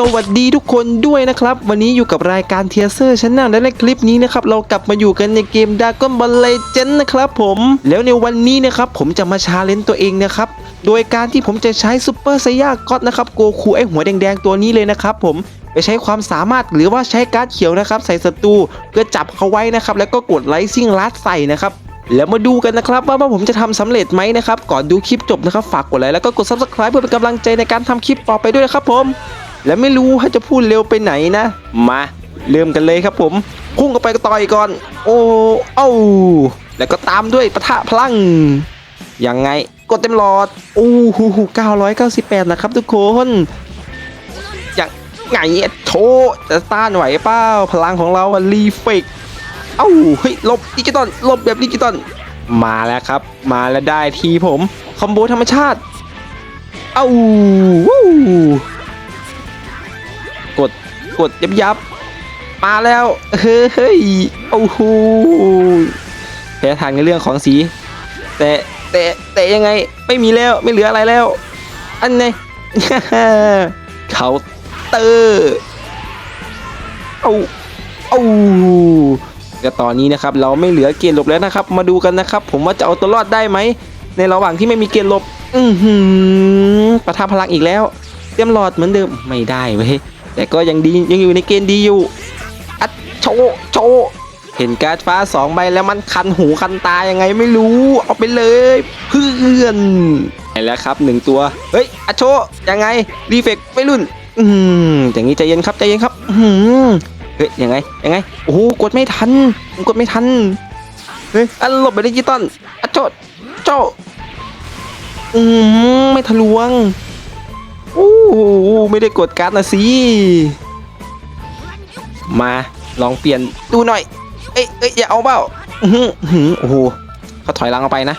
สวัสดีทุกคนด้วยนะครับ วันนี้อยู่กับรายการเทียเซอร์ชั้นนและในคลิปนี้นะครับเรากลับมาอยู่กันในเกม Dragon Ball Legend นะครับผมแล้วในวันนี้นะครับผมจะมาชาเลนจ์ตัวเองนะครับโดยการที่ผมจะใช้ซูเปอร์ไซยาก็อตนะครับโกคูไอหัวแดงๆตัวนี้เลยนะครับผมไปใช้ความสามารถหรือว่าใช้การ์ดเขียวนะครับใส่ศัตรูเพื่อจับเขาไว้นะครับแล้วก็กดไลซิ่งลัดใส่นะครับแล้วมาดูกันนะครับว่าผมจะทำสำเร็จไหมนะครับก่อนดูคลิปจบนะครับฝากกดไลค์แล้วก็กด subscribe เพื่อเป็นกำลังใจในการทำคลิปต่อไปด้วยนะครับผม และไม่รู้ว่าจะพูดเร็วไปไหนนะ มาเริ่มกันเลยครับผม พุ่งเข้าไปก็ต่อยก่อน โอ้เอ้าแล้วก็ตามด้วยปะทะพลังยังไงกดเต็มหลอดโอ้โห998นะครับทุกคนอย่างไงโชว์จะต้านไหวเปล่าพลังของเราอะรีเฟกเอ้าเฮ้ยหลบดิจิตอลหลบแบบดิจิตอลมาแล้วครับ มาแล้วได้ทีผม คอมโบธรรมชาติ เอ้าวู้กด กดยับยับมาแล้วเฮ้ยโอ้โหแพ้ทางในเรื่องของสี แต่แต่แต่ยังไงไม่มีแล้วไม่เหลืออะไรแล้ว อันไหนเขาเตอร์เอาเอาก็ตอนนี้นะครับ เราไม่เหลือเกณฑ์หลบแล้วนะครับ มาดูกันนะครับ ผมว่าจะเอาตัวรอดได้ไหมในระหว่างที่ไม่มีเกณฑ์หลบ อือหือประทาพลังอีกแล้ว เตรียมหลอดเหมือนเดิมไม่ได้เว้ย แต่ก็ยังดียังอยู่ในเกณฑ์ดีอยู่ อัดโชโชเห็นการ์ดฟ้าสองใบแล้วมันคันหูคันตายังไงไม่รู้ เอาไปเลยเพื่อนไปแล้วครับหนึ่งตัว เฮ้ยอัดโชยังไงรีเฟกไม่รุ่น อืมอย่างนี้ใจเย็นครับใจเย็นครับ อืมเฮ้ยยังไงยังไงโอ้โหกดไม่ทันกดไม่ทันเฮ้ยอันหลบไปดิจิตอลอัดโจโจอืมไม่ทะลวงโอ้ ไม่ได้กดการ์ดนะสิ มาลองเปลี่ยนดูหน่อย เอ้ยเอ้ยอย่าเอาเปล่าหืออื้อหือโอ้โหเขาถอยหลังออกไปนะ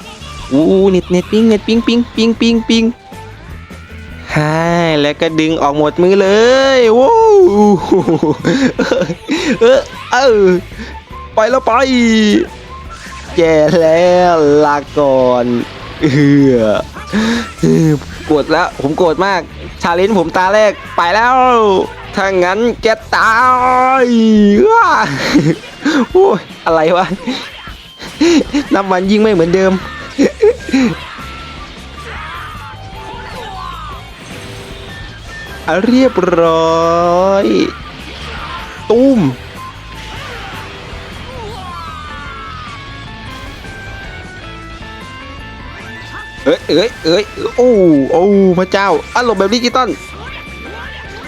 อู้เน็ตเน็ตปิงเน็ตปิงปิงปิงปิงปิงใช่แล้วก็ดึงออกหมดมือเลยว้เออเออไปแล้วไปแย่แล้วลาก่อนเออ เออกดแล้ว ผมโกรธมาก ชาเลนจ์ผมตาแรกไปแล้ว ถ้างั้นแกตายว้าโอ้ยอะไรวะนับวันยิ่งไม่เหมือนเดิมอะเรียบร้อย ตุ้ม เอ้ยเอ้ยเอ้ยโอ้โอ้พระเจ้าอารมณ์แบบดิจิตอล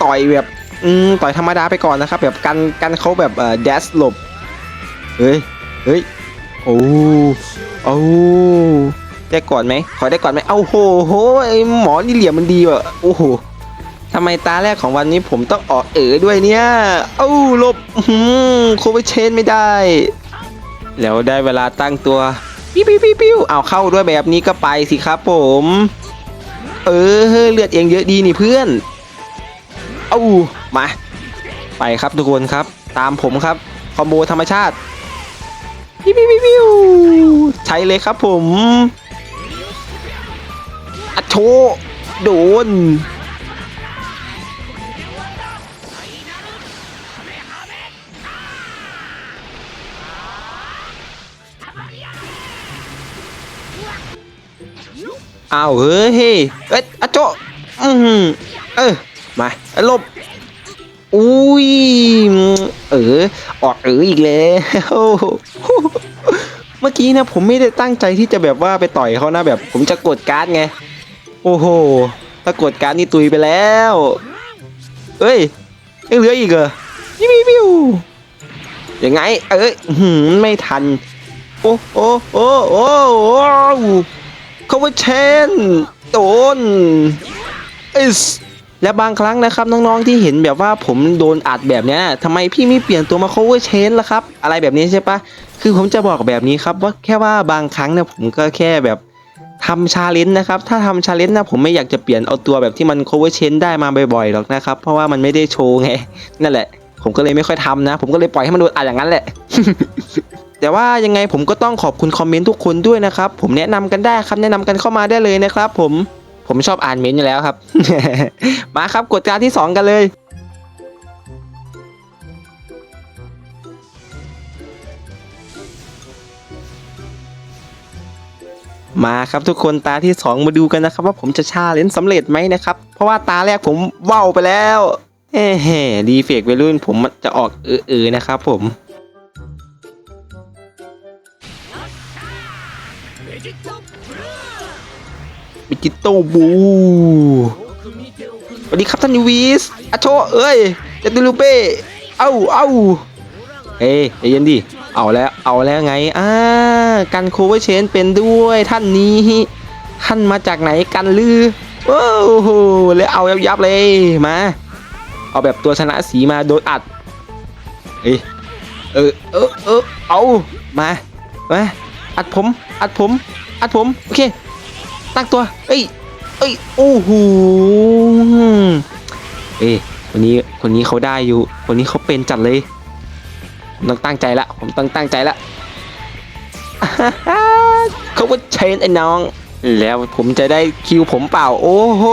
ต่อยแบบอืมต่อยธรรมดาไปก่อนนะครับแบบกันกันเขาแบบเอ่อแดสหลบเฮ้ยเฮ้ยโอ้โอ้ได้ก่อนไหมขอได้ก่อนไหมเอ้าโหโหไอหมอนี่เหลี่ยมมันดีว่ะโอ้โหทำไมตาแรกของวันนี้ผมต้องออกเอ๋อด้วยเนี่ยเอ้าหลบอืมโคเวเชนไม่ได้ แล้วได้เวลาตั้งตัว ปิ้วปิ้วปิ้วปิ้วเอาเข้าด้วยแบบนี้ก็ไปสิครับผม เออเลือดเองเยอะดีนี่เพื่อน เอามา ไปครับทุกคนครับ ตามผมครับ คอมโบธรรมชาติปิ้วปิ้วปิ้วปิ้วใช้เลยครับผม อัดโชโดน อ้าวเฮ้ยเอ้ยอะโจอืมเออมาเอาหลบอุ้ยเออออกเอออีกแล้วเมื่อกี้นะผมไม่ได้ตั้งใจที่จะแบบว่าไปต่อยเขานะแบบ ผมจะกดการ์ดไง โอ้โหถ้ากดการ์ดนี่ตุยไปแล้วเอ้ยยังเหลืออีกเหรอยิววิวยังไง เอ้ยหือไม่ทัน โอ้โอ้โอ้โอ้ เขาว่าเชนโดนเอสและบางครั้งนะครับน้องๆที่เห็นแบบว่าผมโดนอัดแบบเนี้ยทำไมพี่ไม่เปลี่ยนตัวมา cover chain ล่ะครับ อะไรแบบนี้ใช่ปะคือผมจะบอกแบบนี้ครับว่าแค่ว่าบางครั้งเนี่ยผมก็แค่แบบทำชาเลนจ์นะครับ ถ้าทำชาเลนจ์นะผมไม่อยากจะเปลี่ยนเอาตัวแบบที่มัน cover chain ได้มาบ่อยๆหรอกนะครับ เพราะว่ามันไม่ได้โชว์ไง นั่นแหละ ผมก็เลยไม่ค่อยทำนะ ผมก็เลยปล่อยให้มันโดนอัดอย่างนั้นแหละ แต่ว่ายังไงผมก็ต้องขอบคุณคอมเมนต์ทุกคนด้วยนะครับ ผมแนะนำกันได้ครับ แนะนำกันเข้ามาได้เลยนะครับ ผมผมชอบอ่านเมนต์อยู่แล้วครับ มาครับกดการที่ 2 กันเลยมาครับทุกคนตาที่ 2 มาดูกันนะครับ ว่าผมจะชาเลนจ์สำเร็จไหมนะครับ เพราะว่าตาแรกผมเว้าไปแล้วเฮ้ดีเฟกเวัยรุ่นผมมันจะออกเออๆนะครับผม บิโตบูสวัสดีครับท่านยูวิสอะโชเอ้ยเจตุลูเป้เอ้าเอ้าเฮ้ยเย็นดิเอาแล้วเอาแล้วไงอ่ากันโคเวอร์เชนเป็นด้วยท่านนี้ท่านมาจากไหนกันลือโอ้โหแล้วเอายับเลยมาเอาแบบตัวชนะสีมาโดนอัดเฮ้ยเออเออเออเอามามาอัดผมอัดผมอัดผมโอเค ตั้งตัว เอ้ย เอ้ย โอ้โห เอ้ยคนนี้ คนนี้เขาได้อยู่ คนนี้เขาเป็นจัดเลยผมต้องตั้งใจละ ผมต้องตั้งใจละ เขาว่าเชนไอ้น้อง แล้วผมจะได้คิวผมเปล่า โอ้โห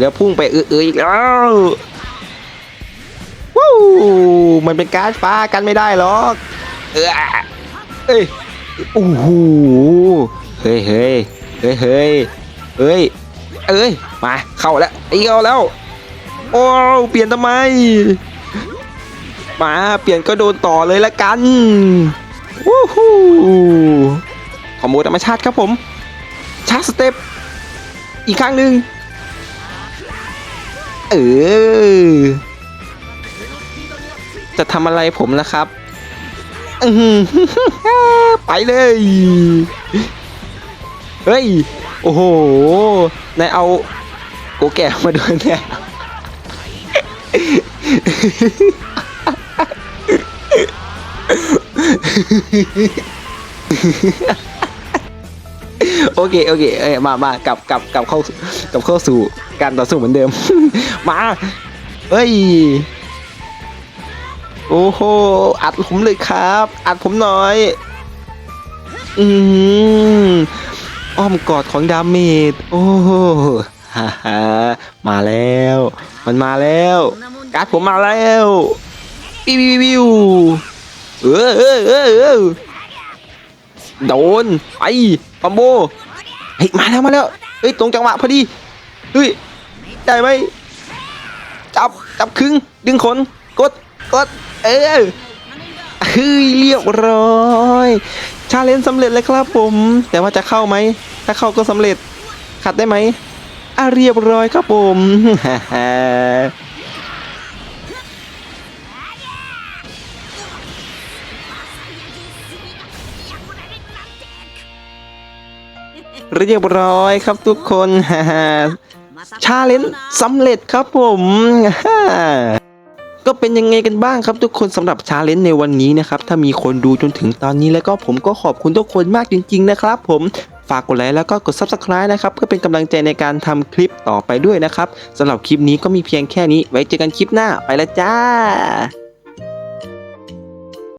แล้วพุ่งไปเออๆอีกแล้ววู้มันเป็นการ์ดฟ้ากันไม่ได้หรอก เออเอ้ย โอ้โห เฮ้ยเฮ้ย เฮ้ยเฮ้ยเฮ้ยเอ้ยมาเข้าแล้วตีเอาแล้ว โอ้เปลี่ยนทำไม มาเปลี่ยนก็โดนต่อเลยละกันวู้ฮู้คอมโบธรรมชาติครับผมชาร์จสเต็ปอีกครั้งหนึ่งเออจะทำอะไรผมนะครับ ไปเลย เฮ้ย โอ้โห นายเอาโกแก่มาด้วยเนี่ยโอเคโอเคเอ้ยมามากลับกลับกลับเข้ากลับเข้าสู่การต่อสู้เหมือนเดิม มาเฮ้ยโอ้โหอัดผมเลยครับ อัดผมหน่อย อืม อ้อมกอดของดาเมจโอ้โหฮ่าฮ่ามาแล้ว มันมาแล้ว การ์ดผมมาแล้ววิววิววิวเออเออเออเออโดนไปปัมโบเฮ้ยมาแล้วมาแล้วเฮ้ยตรงจังหวะพอดีเฮ้ยได้ไหมจับจับครึ่งดึงขนกดกดเออ เฮ้ยเรียบร้อยชาเลนจ์สำเร็จเลยครับผม แต่ว่าจะเข้าไหม ถ้าเข้าก็สำเร็จ ขัดได้ไหมอะเรียบร้อยครับผมฮ่าฮ่าเรียบร้อยครับทุกคนฮ่าชาเลนจ์สำเร็จครับผมฮ่า ก็เป็นยังไงกันบ้างครับทุกคนสำหรับชาเลนจ์ในวันนี้นะครับ ถ้ามีคนดูจนถึงตอนนี้แล้วก็ผมก็ขอบคุณทุกคนมากจริง ๆ นะครับ ผมฝากกดไลค์แล้วก็กด Subscribe นะครับเพื่อเป็นกำลังใจในการทำคลิปต่อไปด้วยนะครับสำหรับคลิปนี้ก็มีเพียงแค่นี้ ไว้เจอกันคลิปหน้าไปแล้วจ้า